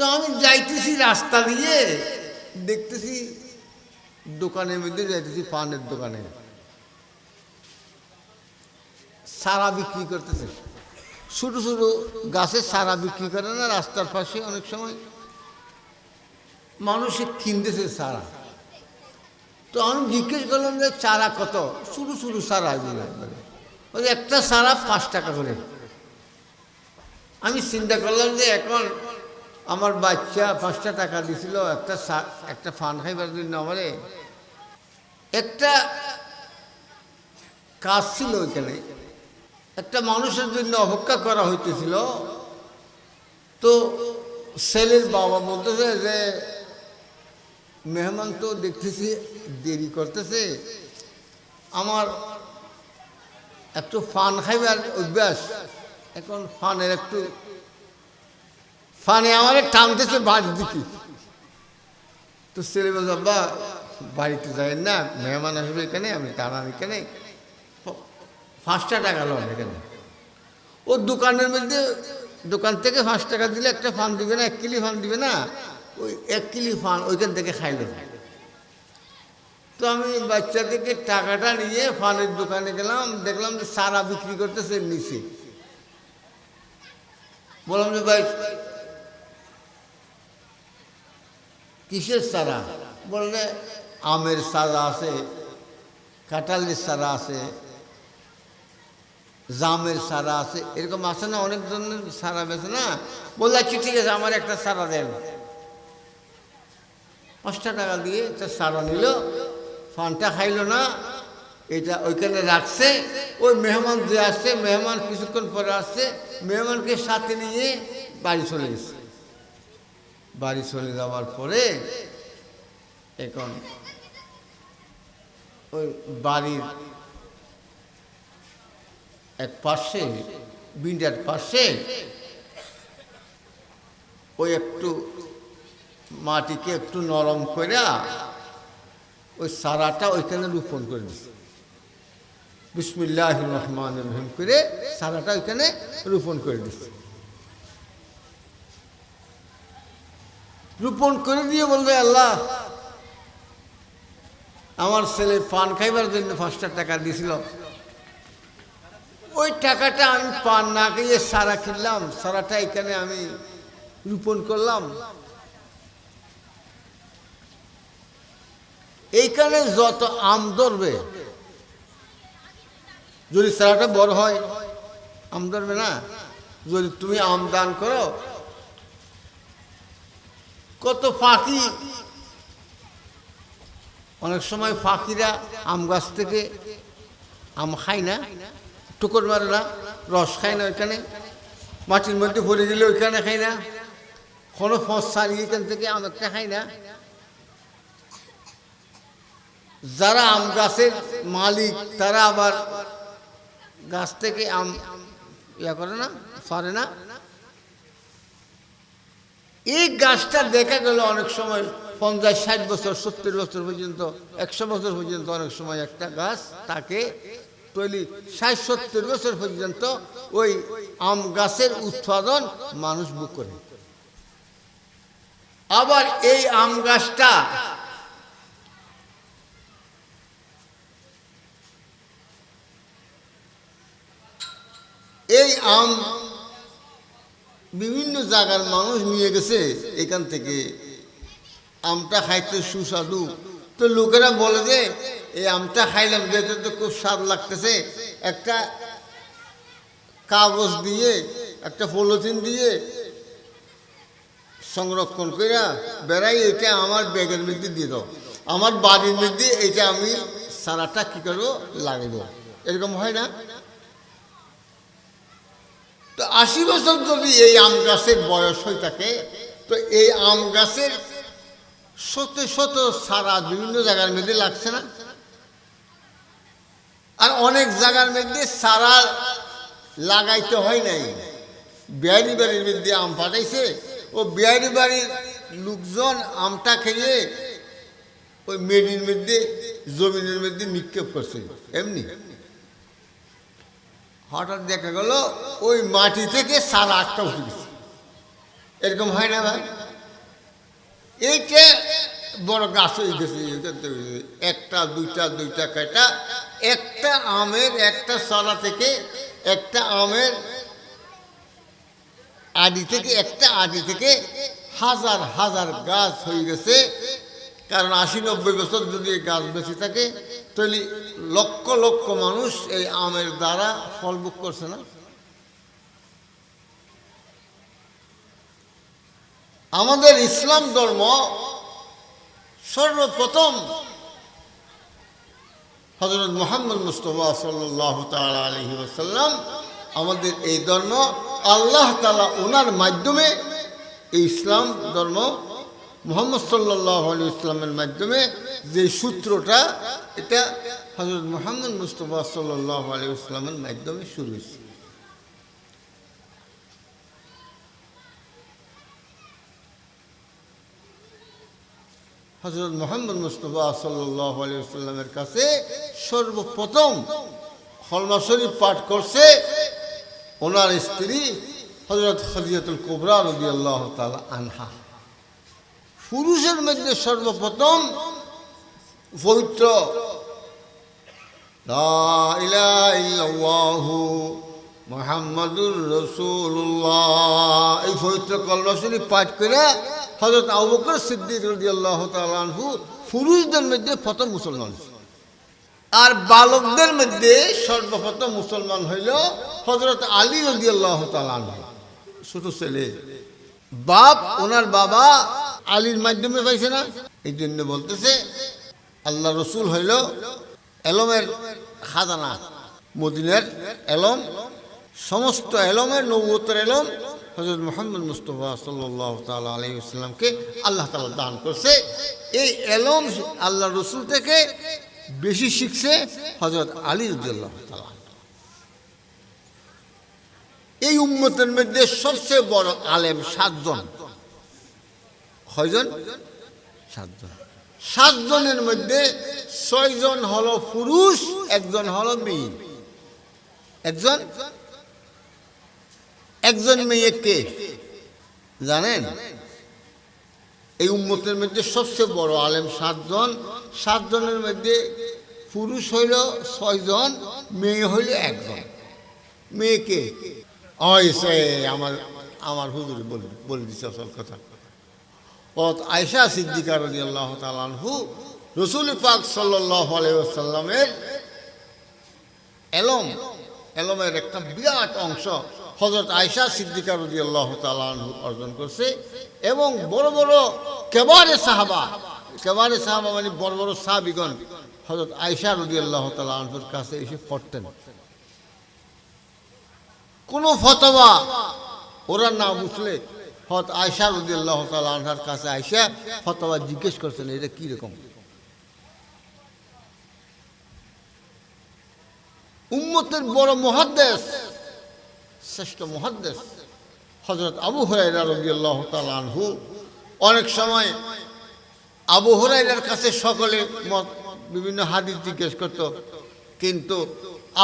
তো আমি যাইতেছি রাস্তা দিয়ে। দেখতেছি দোকানের মধ্যে যাইতেছি পানের দোকানে। সারা বিক্রি করতেছে। ছোটো ছোটো গাছের সারা বিক্রি করে না, রাস্তার পাশে অনেক সময় মানুষে কিনতেছে সারা। তো আমি জিজ্ঞেস করলাম যে, চারা কত? শুরু শুরু সারা একবারে। একটা সারা পাঁচ টাকা করে। আমি চিন্তা করলাম যে, এখন আমার বাচ্চা পাঁচটা টাকা দিছিল, একটা একটা ফান খাইবার জন্য আমারে। একটা কাজ ছিল ওইখানে। একটা মানুষের জন্য অপেক্ষা করা হইতেছিল। তো ছেলের বাবা বলতেছে যে, মেহমান তো দেখতেছি, দেরি করতেছে। আমার একটু ফান খাইবার অভ্যাস। এখন ফানের একটু ফানে আমার টানতেছে বাড়ির দিকে। তো ছেলে বলছে, আব্বা, বাড়িতে যাই না, মেহমান আসবে এখানে, আমি টানার এখানে। পাঁচটা টাকা লোন এখানে। ও দোকানের মধ্যে, দোকান থেকে পাঁচ টাকা দিলে একটা ফান দিবে না, এক কিলি ফান দিবে না, ওই এক কিলি ফান ওইখান থেকে খাইলো। তো আমি বাচ্চা থেকে টাকাটা নিয়ে ফানের দোকানে গেলাম, দেখলাম যে সারা বিক্রি করতেছে নিচে। বললাম যে, ভাই কিসের সারা? বললে, আমের সারা আছে, কাঁঠালের সারা আছে, জামের সারা আছে, এরকম আছে না? অনেক ধরনের সারা বেছে না? বললে আচ্ছা ঠিক আছে, আমার একটা সারা দেন। পাঁচটা টাকা দিয়ে একটা সারা নিল, ফানটা খাইলো না, এটা ওইখানে রাখছে, ওই মেহমান যে আসছে, মেহমান কিছুক্ষণ পরে আসছে, মেহমানকে সাথে নিয়ে বাড়ি চলে গেছে। বাড়ি চলে যাওয়ার পরে এখন ওই বাড়ির এক পাশে, বিন্ডার পাশে ওই একটু মাটিকে একটু নরম করে ওই সারাটা ওইখানে রোপণ করে দিচ্ছে বিসমিল্লাহ রহমান রহিম করে সারাটা ওইখানে রোপণ করে দিচ্ছে রোপণ করে দিয়ে বলবে, আল্লাহ, আমার ছেলে পান খাইবার জন্য পাঁচটা টাকা দিয়েছিল। ওই টাকাটা আমি পান না খেয়ে সারা কিনলাম সারাটা এখানে আমি রোপণ করলাম। এইখানে যত আম ধরবে, যদি সারাটা বড় হয়, আম ধরবে না? যদি তুমি আম দান করো কত ফাঁকি। অনেক সময় ফাঁকিরা আম গাছ থেকে আম খায় না, টুকর মারে না, রস খায় না ওইখানে, মাটির মধ্যে ভরে দিলে ওইখানে খায় না, কোনো ফস ছাড়িয়ে এখান থেকে আম একটা খায় না। যারা আম গাছের মালিক, তারা আবার গাছ থেকে আম ইয়া করে না পারে না এই গাছটা দেখা গেল অনেক সময় পঞ্চাশ, ষাট বছর, সত্তর বছর পর্যন্ত, একশো বছর পর্যন্ত অনেক সময় একটা গাছ তাকে তৈরি ষাট, সত্তর বছর পর্যন্ত ওই আম গাছের উৎপাদন মানুষ বুক করে। আবার এই আম গাছটা এই আম বিভিন্ন জায়গার মানুষ নিয়ে গেছে, এখান থেকে। আমটা খাইতে সুস্বাদু। তো লোকেরা বলে যে, এই আমটা খাইলাম, যেতে তো খুব স্বাদ লাগতেছে। একটা কাগজ দিয়ে, একটা পলিথিন দিয়ে সংরক্ষণ করে বেড়াই, এটা আমার ব্যাগের মধ্যে দিয়ে দাও। আমার বাড়ির মধ্যে এটা আমি সারাটা কী করব, লাগাইব। এরকম হয় না? তো আশি বছর যদি এই আম গাছের বয়স হয়ে থাকে, তো এই আম গাছের শত শত সারা বিভিন্ন জায়গার মধ্যে লাগছে না? আর অনেক জায়গার মধ্যে সারা লাগাইতে হয় নাই। বিহারি বাড়ির মধ্যে আম পাঠাইছে, ও বিহারি বাড়ির লোকজন আমটা খেয়ে ওই মেডির মধ্যে, জমিনের মধ্যে নিক্ষেপ করছে, এমনি? হঠাৎ দেখা গেল ওই মাটি থেকে সারা আটটা উঠে গেছে। এরকম হয় না ভাই? এইটা বড় গাছ হয়ে গেছে। একটা, দুইটা দুইটা কাটা একটা আমের একটা সলা থেকে, একটা আমের আদি থেকে, একটা আদি থেকে হাজার হাজার গাছ হয়ে গেছে। কারণ আশি নব্বই বছর যদি এই গাছ বেঁচে থাকে, তাহলে লক্ষ লক্ষ মানুষ এই আমের দ্বারা ফল ভোগ করছে না। আমাদের ইসলাম ধর্ম সর্বপ্রথম হজরত মোহাম্মদ মুস্তফা সাল্লাহ তালা আলহি আসাল্লাম আমাদের এই ধর্ম আল্লাহ তালা ওনার মাধ্যমে এই ইসলাম ধর্ম মোহাম্মদ সাল্লাহ আলী ইসলামের মাধ্যমে যে সূত্রটা, এটা হজরত মোহাম্মদ মুস্তফা সাল্লাহ আলী ইসলামের মাধ্যমে শুরু হয়েছে। হজরত মোহাম্মদ মুস্তফা সাল্লাহ আলিয়াল্লামের কাছে সর্বপ্রথম হলমা শরীফ পাঠ করছে ওনার স্ত্রী হজরত খদিয়াতুল কোবরা রবি আল্লাহ তালা আনহা। পুরুষের মধ্যে সর্বপ্রথম পবিত্র। মোহাম্মদুর রসুল্লাহ এই পবিত্র কলমা শরীফ পাঠ করে হজরত আবুকর সিদ্দিক রদি আল্লাহ তালু পুরুষদের মধ্যে প্রথম মুসলমান আর বালকদের মধ্যে সর্বপ্রথম মুসলমান হইল হজরত আলী রদি আল্লাহ তালু ছোট ছেলে। বাপ, ওনার বাবা আলীর মাধ্যমে পাইছে না, এই জন্য বলতেছে, আল্লাহ রসুল হইল এলমের খাজানা। মদিনের এলম, সমস্ত এলমের নবুতের এলম হজরত মোহাম্মদ মুস্তফা সাল্লাহ তালা আলী আল্লাহ তালা দান করছে। এই এলম আল্লাহ রসুল থেকে বেশি শিখছে হজরত আলী রুদ্দাল্লাহ তালা এই উম্মতের মধ্যে সবচেয়ে বড় আলেম সাতজন। কয়জন? সাতজন। সাতজনের মধ্যে ছয়জন হলো পুরুষ, একজন হলো মেয়ে। একজন? একজন মেয়ে কে? জানেন? এই উম্মতের মধ্যে সবচেয়ে বড় আলেম সাতজন। সাতজনের মধ্যে পুরুষ হইল ছয়জন, মেয়ে হইল একজন। মেয়েকে সে আমার আমার হুজুর বলে বলে দিচ্ছে আসল কথা। অত আয়সা সিদ্দিকা রদি আল্লাহ তালানহু রসুল পাক সাল্লাহ আলাইসাল্লামের এলম, এলমের একটা বিরাট অংশ হজরত আয়সা সিদ্দিকা রদি আল্লাহ তালানহু অর্জন করছে এবং বড় বড় কেবারে সাহাবা কেবারে সাহাবা মানে বড় বড় সাহাবিগণ হজরত আয়সা রদি আল্লাহ তালানহুর কাছে এসে পড়তেন। কোনো ফতোয়া ওরা না বুঝলে হত আয়সা রদিয়াল্লাহ তালাহার কাছে আয়সা ফতোয়া জিজ্ঞেস করছেন, এটা কীরকম উম্মতের বড় মহাদ্দেশ শ্রেষ্ঠ মহাদ্দেশ হজরত আবু হরাইরা রদিয়াল্লাহ তালানহু অনেক সময় আবু হরাইরার কাছে সকলে মত বিভিন্ন হাদিস জিজ্ঞেস করত। কিন্তু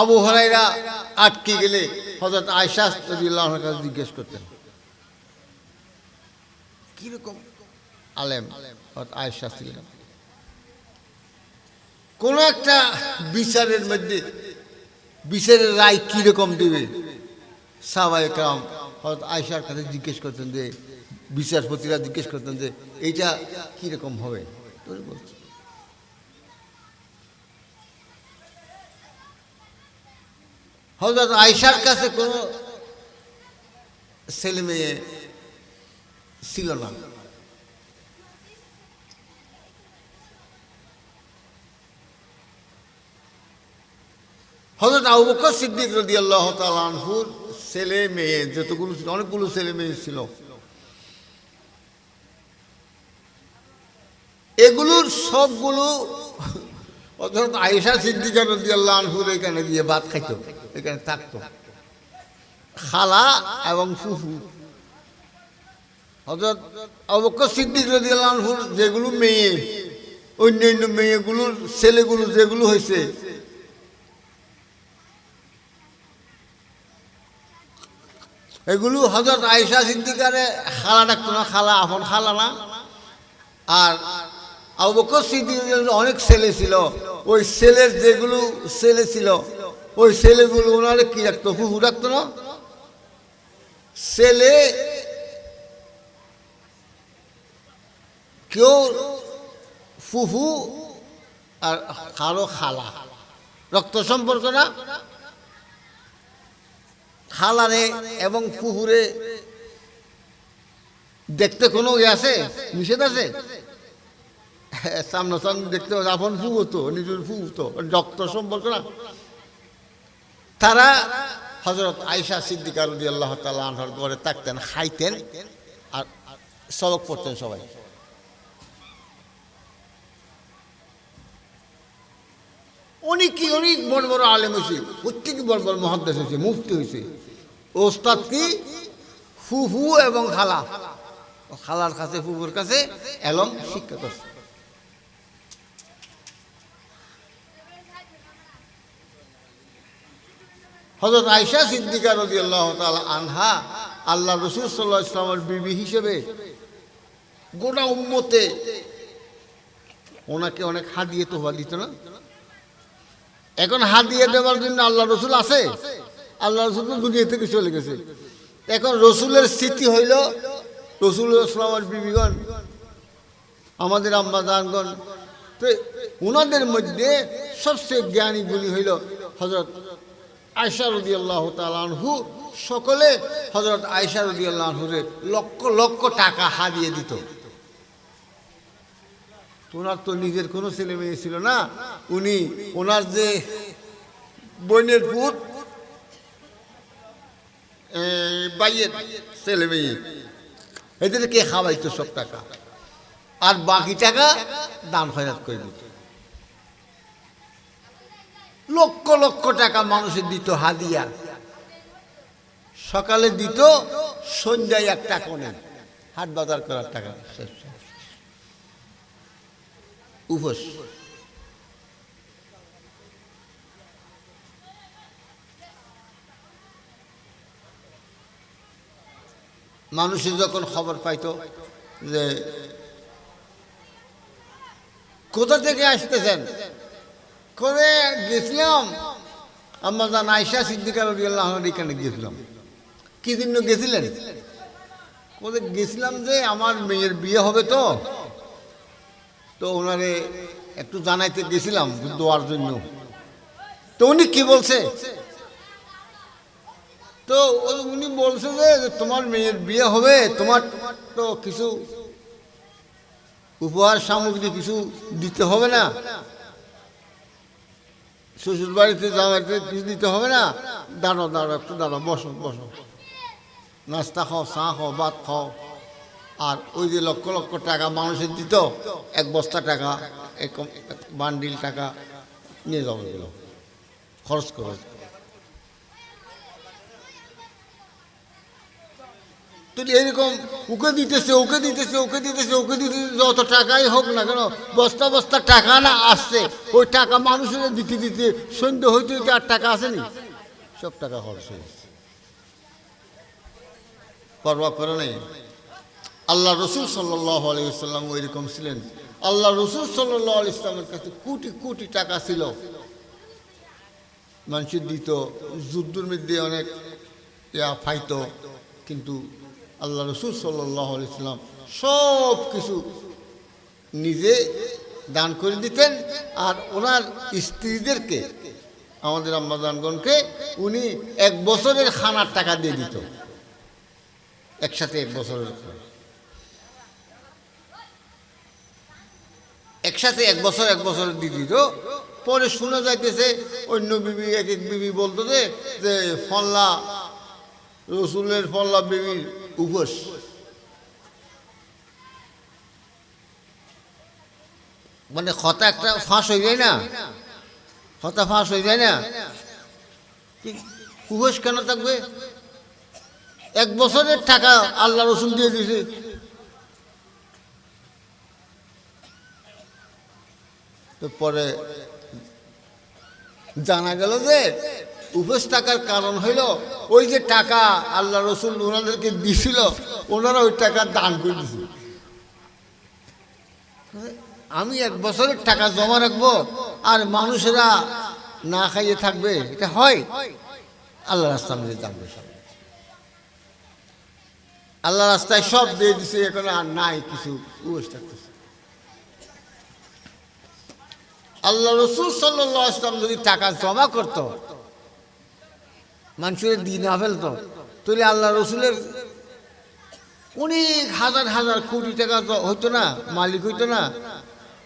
আবু হরাইরা আটকে গেলে হজরত আয়সা রদিয়াল্লাহর কাছে জিজ্ঞেস করতেন। কীরকম? আলেম আয়সা ছিলেন। কোন একটা বিচারের মধ্যে বিচারের রায় কীরকম দেবে? সাবাই কাম হয়তো আয়সার কাছে জিজ্ঞেস করতেন যে বিচারপতিরা জিজ্ঞেস করতেন যে এইটা কীরকম হবে? বলছি। হজরত আয়সার কাছে কোনো ছেলে মেয়ে ছিল না হজরত আবু বকর সিদ্দিক রদি আল্লাহ তালানহুর ছেলে মেয়ে, যতগুলো ছিল, অনেকগুলো ছেলে মেয়ে ছিল। এগুলোর সবগুলো অর্থাৎ আয়েশা সিদ্দিকা রদি আল্লাহ আনহুর এখানে গিয়ে ভাত খাইত, এখানে থাকতো। খালা এবং ফুফু। হজরত অবকর সিদ্দিক রাজিয়ালহুর যেগুলো মেয়ে, অন্যান্য মেয়েগুলোর ছেলেগুলো যেগুলো হয়েছে। এগুলো হজরত আয়সা সিদ্দিকারে খালা ডাকতো না, খালা আপন খালা না। আর আবু বকর সিদ্দিকের অনেক ছেলে ছিল। ওই ছেলের যেগুলো ছেলে ছিল, ওই ছেলেগুলো ওনারে কি রাখতো ফুফু রাখতো না? ছেলে কেউ ফুফু আর কারও খালা? রক্ত সম্পর্ক না? খালারে এবং ফুফুরে দেখতে কোনো ইয়ে আছে? নিষেধ আছে? সামনাসামনি দেখতে হবে আপন ফুবো তো নিজের ফুবু তো রক্ত সম্পর্ক না? তারা হজরত আয়সা সিদ্দিকার আল্লাহ তালা আনহার ঘরে থাকতেন খাইতেন আর সবক পড়তেন সবাই। অনেক কি অনেক বড় বড় আলেম হয়েছে প্রত্যেকে বড় বড় মহাদ্দেশ হয়েছে মুফতি হয়েছে ওস্তাদ কি? ফুফু এবং খালা। খালার কাছে, ফুফুর কাছে এলম শিক্ষা করছে। হজরত আয়সা সিদ্দিকা রদি আল্লাহ আনহা আল্লাহ রসুল সাল্লাহ ইসলামের বিবি হিসেবে গোটা উম্মতে ওনাকে অনেক হাদিয়ে তোফা দিত না? এখন হাদিয়ে দেওয়ার জন্য আল্লাহ রসুল আছে? আল্লাহ রসুল দুনিয়া থেকে চলে গেছে। এখন রসুলের স্থিতি হইল রসুল ইসলামের বিবিগণ, আমাদের আম্মা দানগণ তো ওনাদের মধ্যে সবচেয়ে জ্ঞানীগুলি হইল হজরত আয়সা রদি আল্লাহ তালহু সকলে হজরত আয়সা রদি আল্লাহরে লক্ষ লক্ষ টাকা হারিয়ে দিত। ওনার তো নিজের কোনো ছেলে মেয়ে ছিল না। উনি ওনার যে বোনের পুত বাইয়ের ছেলে মেয়ে, এদেরকে খাওয়াইতো সব টাকা? আর বাকি টাকা দান খয়রাত করে দিত। লক্ষ লক্ষ টাকা মানুষের দিত হাদিয়া। সকালে দিত, সন্ধ্যায় এক টাকা নেন হাট বাজার করার টাকা শেষ। উপোস মানুষের যখন খবর পাইতো যে কোথা থেকে আসতেছেন? করে গেছিলাম। আমরা জান আয়সা সিদ্দিকার এখানে গেছিলাম। কি দিন গেছিলেন? কোথায় গেছিলাম যে আমার মেয়ের বিয়ে হবে তো। তো ওনারে একটু জানাইতে গেছিলাম দোয়ার জন্য। তো উনি কি বলছে? তো উনি বলছে যে তোমার মেয়ের বিয়ে হবে, তোমার তো কিছু উপহার সামগ্রী কিছু দিতে হবে না। শ্বশুর বাড়িতে জামাইতে কিছু দিতে হবে না। দাঁড়ো দাঁড়ো একটু দাঁড়ো বসো বসো। নাস্তা খাও, চা খাও, ভাত খাও। আর ওই যে লক্ষ লক্ষ টাকা মানুষের দিত, এক বস্তা টাকা, এক বান্ডিল টাকা নিয়ে যাব এগুলো খরচ করো তো এরকম ওকে দিতেছে ওকে দিতেছে ওকে দিতেছে ওকে দিতেছে, যত টাকাই হোক না কেন, বস্তা বস্তা টাকা না আসছে, ওই টাকা মানুষের দিতে দিতে সন্ধ্যে হইতে হইতে আর টাকা আসেনি, সব টাকা খরচ হয়ে গেছে। পরবা করে নেই? আল্লাহ রসুল সাল্লাহ আলাইসাল্লাম ওইরকম ছিলেন। আল্লাহ রসুল সাল্লাহ ইসলামের কাছে কোটি কোটি টাকা ছিল। মানুষের দিত, যুদ্ধের মধ্যে অনেক ইয়া ফাইত, কিন্তু আল্লাহ রসুল সাল্লাহ ইসলাম সব কিছু নিজে দান করে দিতেন আর ওনার স্ত্রীদেরকে, আমাদের আম্মাদানগণকে উনি এক বছরের খানার টাকা দিয়ে দিত। একসাথে এক বছরের খানা। একসাথে এক বছর এক বছর দিয়ে দিত। পরে শোনা যাইতেছে অন্য বিবি এক এক বিবি বলতো যে, ফল্লা, রসুলের ফল্লা বিবির উপোস। মানে খতা একটা ফাঁস হয়ে যায় না? খতা ফাঁস হয়ে যায় না? উপোস কেন থাকবে? এক বছরের টাকা আল্লাহ রসুল দিয়ে দিয়েছে। তো পরে জানা গেল যে উপোস টাকার কারণ হইল ওই যে টাকা আল্লাহ রসুল ওনাদেরকে দিছিল, ওনারা ওই টাকা দান করে আমি এক বছরের টাকা জমা রাখব আর মানুষেরা না খাইয়ে থাকবে, এটা হয়। আল্লাহ রাস্তা আমাদের জানবে আল্লাহ রাস্তায় সব দিয়ে দিছে, এখন আর নাই কিছু উস থাকতেছে আল্লাহ রসুল সাল্লাহ আসলাম যদি টাকা জমা করত, মানুষের দিন না ফেলতো, তাহলে আল্লাহ রসুলের অনেক হাজার হাজার কোটি টাকা হইতো না, মালিক হইতো না।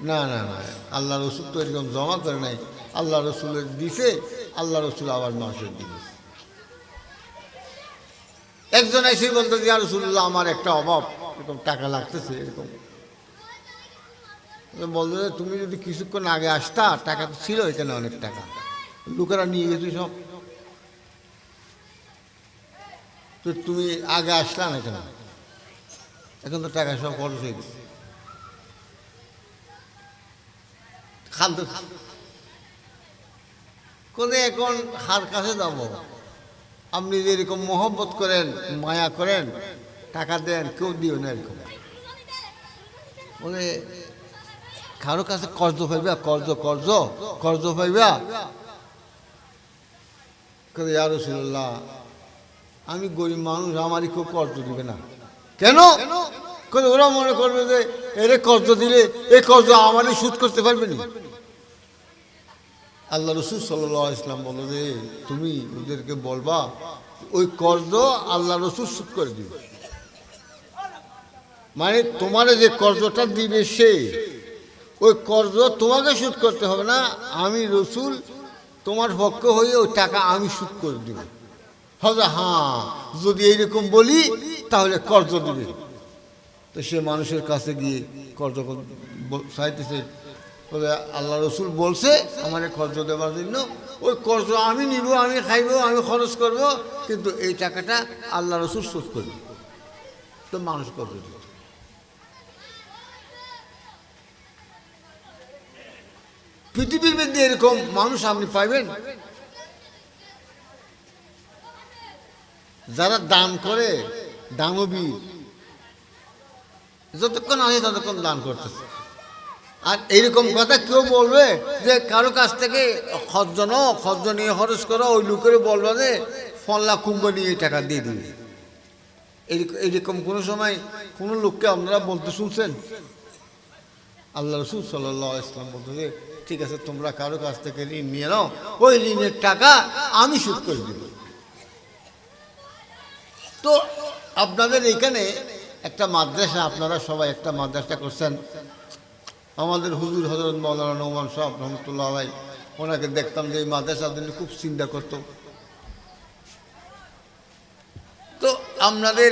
না না না, আল্লাহ রসুল তো এরকম জমা করে নাই। আল্লাহ রসুলের দিছে, আল্লাহ রসুল আবার মানুষের দিছে। একজন এসে বলতো যে রসুল্লাহ আমার একটা অভাব, এরকম টাকা লাগতেছে, এরকম। বলতো তুমি যদি কিছুক্ষণ আগে আসতা, টাকা তো ছিল এখানে অনেক টাকা। লোকেরা নিয়ে গেছে সব। তো তুমি আগে আসলা না এখন? তো টাকা সব খরচ হয়ে গেছে। খাদ্য এখন হার কাছে যাব? আপনি যে এরকম মহব্বত করেন, মায়া করেন, টাকা দেন, কেউ দিও না এরকম। বলে কারও কাছে কর্জ পাইবা কর্জ কর্জ কর্জ পাইবা ইয়া রসুল্লাহ আমি গরিব মানুষ, আমারই কেউ কর্জ দিবে না। কেন? ওরা মনে করবে যে এরে কর্জ দিলে, এ কর্জ আমারই সুদ করতে পারবে না। আল্লাহ রসুল সাল্লাহ ইসলাম বলো যে, তুমি ওদেরকে বলবা, ওই কর্জ আল্লাহ রসুল সুদ করে দিবে। মানে তোমার যে কর্জটা দিবে সে ওই কর্জ তোমাকে সুদ করতে হবে না, আমি রসুল, তোমার পক্ষ হয়ে ওই টাকা আমি সুদ করে দিব। হবে হ্যাঁ যদি এইরকম বলি, তাহলে কর্জ দিবে। তো সে মানুষের কাছে গিয়ে কর্জ চাইতেছে আল্লাহ রসুল বলছে, আমার কর্জ দেওয়ার জন্য, ওই কর্জ আমি নিব, আমি খাইব, আমি খরচ করব, কিন্তু এই টাকাটা আল্লাহ রসুল শোধ করবে। তো মানুষ কর্জ দিবে। পৃথিবীর মধ্যে এরকম মানুষ আপনি পাইবেন? যারা দান করে, দানবী। যতক্ষণ আছে ততক্ষণ দান করতেছে। আর এইরকম কথা কেউ বলবে যে, কারও কাছ থেকে খরচ নিয়ে খরচ করো, ওই লোকের বলবে যে, ফল্লা কুম্ভ নিয়ে টাকা দিয়ে দিবে। এইরকম কোনো সময় কোনো লোককে আপনারা বলতে শুনছেন? আল্লাহ রসুল সাল্লাহ ইসলাম বলতে যে, ঠিক আছে, তোমরা কারও কাছ থেকে ঋণ নিয়ে নাও, ওই ঋণের টাকা আমি শোধ করে দেব। তো আপনাদের এখানে একটা মাদ্রাসা, আপনারা সবাই একটা মাদ্রাসা করছেন। আমাদের হুজুর হজরত মৌলানা নোমান সাহেব রহমতুল্লাহ ভাই ওনাকে দেখতাম যে এই মাদ্রাসার জন্য খুব চিন্তা করতো। তো আপনাদের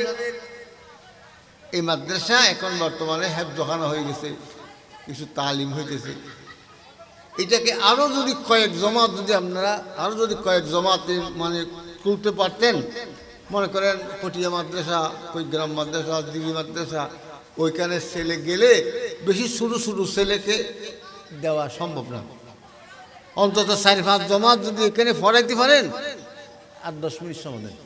এই মাদ্রাসা এখন বর্তমানে হেফজখানা হয়ে গেছে। কিছু তালিম হইতেছে। এটাকে আরও যদি কয়েক জমাত যদি আপনারা আরও যদি কয়েক জমাতে মানে তুলতে পারতেন, মনে করেন পটিয়া মাদ্রাসা কৈগ্রাম মাদ্রাসা, দিঘি মাদ্রাসা, ওইখানে ছেলে গেলে বেশি ছোটো ছোটো ছেলেকে দেওয়া সম্ভব না। অন্তত চারি পাঁচ জমাত যদি এখানে ফরাইতে পারেন আর দশ মিনিট সময় দেন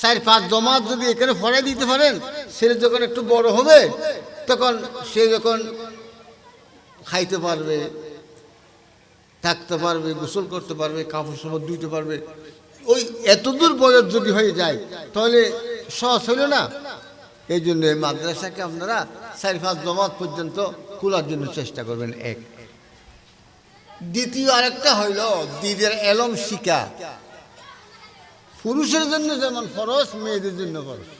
চার পাঁচ জমাত যদি এখানে ফরাই দিতে পারেন ছেলে যখন একটু বড় হবে তখন সে যখন খাইতে পারবে, থাকতে পারবে, গোসল করতে পারবে, কাপড় সাপড় ধুইতে পারবে, ওই এতদূর বয়স যদি হয়ে যায়, তাহলে সহজ হইল না। এই জন্য এই মাদ্রাসাকে আপনারা চার পাঁচ জমাত পর্যন্ত খোলার জন্য চেষ্টা করবেন, এক। দ্বিতীয় আরেকটা হইল দিদের এলম শিকা পুরুষের জন্য যেমন ফরজ, মেয়েদের জন্য ফরজ।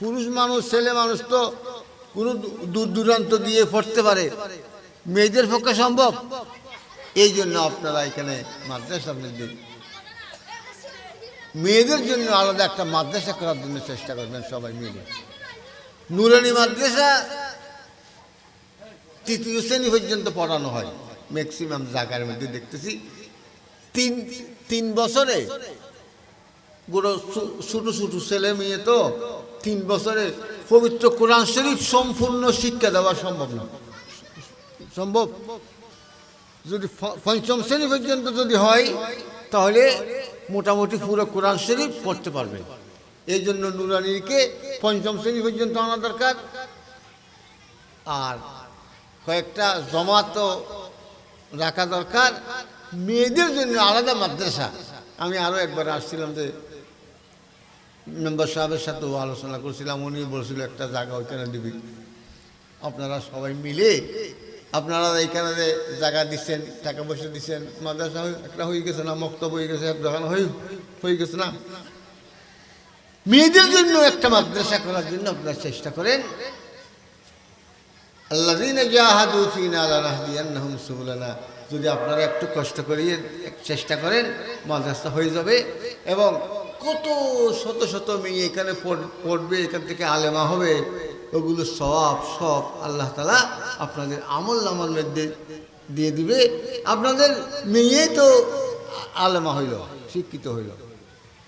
পুরুষ মানুষ, ছেলে মানুষ তো কোনো দূর দূরান্ত দিয়ে পড়তে পারে। মেয়েদের পক্ষে সম্ভব? এই জন্য আপনারা এখানে মাদ্রাসা দিন মেয়েদের জন্য আলাদা একটা মাদ্রাসা করার জন্য চেষ্টা করবেন সবাই মিলে। নুরানি মাদ্রাসা তৃতীয় শ্রেণি পর্যন্ত পড়ানো হয়। ম্যাক্সিমাম জায়গার মধ্যে দেখতেছি। তিন তিন বছরে গোটা ছোটো ছোটো ছেলে মেয়ে তো তিন বছরে পবিত্র কোরআন শরীফ সম্পূর্ণ শিক্ষা দেওয়া সম্ভব না। সম্ভব? যদি পঞ্চম শ্রেণি পর্যন্ত যদি হয়, তাহলে মোটামুটি পুরো কোরআন শরীফ পড়তে পারবে। এই জন্য নুরানিকে পঞ্চম শ্রেণি পর্যন্ত আনা দরকার। আর কয়েকটা জমাতো রাখা দরকার। মেয়েদের জন্য আলাদা মাদ্রাসা। আমি আরও একবার আসছিলাম যে মেম্বার সাহেবের সাথেও আলোচনা করছিলাম, উনি বলছিল, একটা জায়গা ওইখানে দিবি। আপনারা সবাই মিলে, আপনারা এইখানে যে জায়গা দিচ্ছেন টাকা পয়সা দিচ্ছেন মাদ্রাসা একটা হয়ে গেছে না, মক্তব হয়ে গেছে দোকান হয়ে গেছে না। মেয়েদের জন্য একটা মাদ্রাসা করার জন্য আপনারা চেষ্টা করেন। লানাহদিয়ান্নাহুম যদি আপনারা একটু কষ্ট করিয়ে চেষ্টা করেন, মাদ্রাসা হয়ে যাবে এবং কত শত শত মেয়ে এখানে পড়- পড়বে, এখান থেকে আলেমা হবে। ওগুলো সব সব আল্লাহ তালা আপনাদের আমল নামার মধ্যে দিয়ে দিবে। আপনাদের মেয়ে তো আলেমা হইল, শিক্ষিত হইল।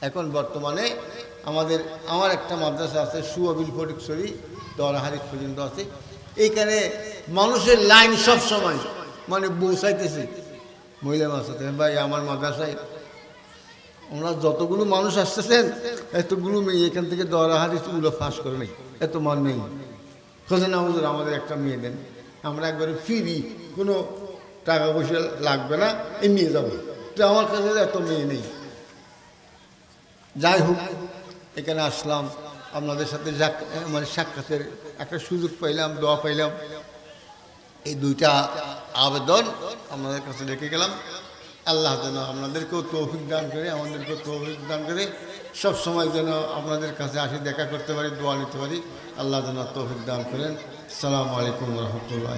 এখন বর্তমানে আমাদের, আমার একটা মাদ্রাসা আছে সু সুয়াবিল ফটিকশরী দরাহারি পর্যন্ত আছে। এইখানে মানুষের লাইন সব সময় মানে বৌসাইতেছে। মহিলা মাদ্রাসাতে ভাই, আমার মাদ্রাসায় আমরা যতগুলো মানুষ আসতেছেন, এতগুলো মেয়ে এখান থেকে দরাহারি উলো ফাঁস করে নেই, এত মান নেই। খোঁজেন আমাদের আমাদের একটা মেয়ে দেন। আমরা একবারে ফিরি কোনো টাকা পয়সা লাগবে না, এই নিয়ে যাব। তো আমার কাছে এত মেয়ে নেই। যাই হোক, এখানে আসলাম, আপনাদের সাথে মানে সাক্ষাতের একটা সুযোগ পাইলাম, দোয়া পাইলাম। এই দুইটা আবেদন আপনাদের কাছে রেখে গেলাম। আল্লাহ যেন আপনাদেরকেও তৌফিক দান করে, আমাদেরকেও তৌফিক দান করে। সব সময় যেন আপনাদের কাছে আসি, দেখা করতে পারি, দোয়া নিতে পারি। আল্লাহ যেন তৌফিক দান করেন। সালামু আলাইকুম রহমতুল্লাহ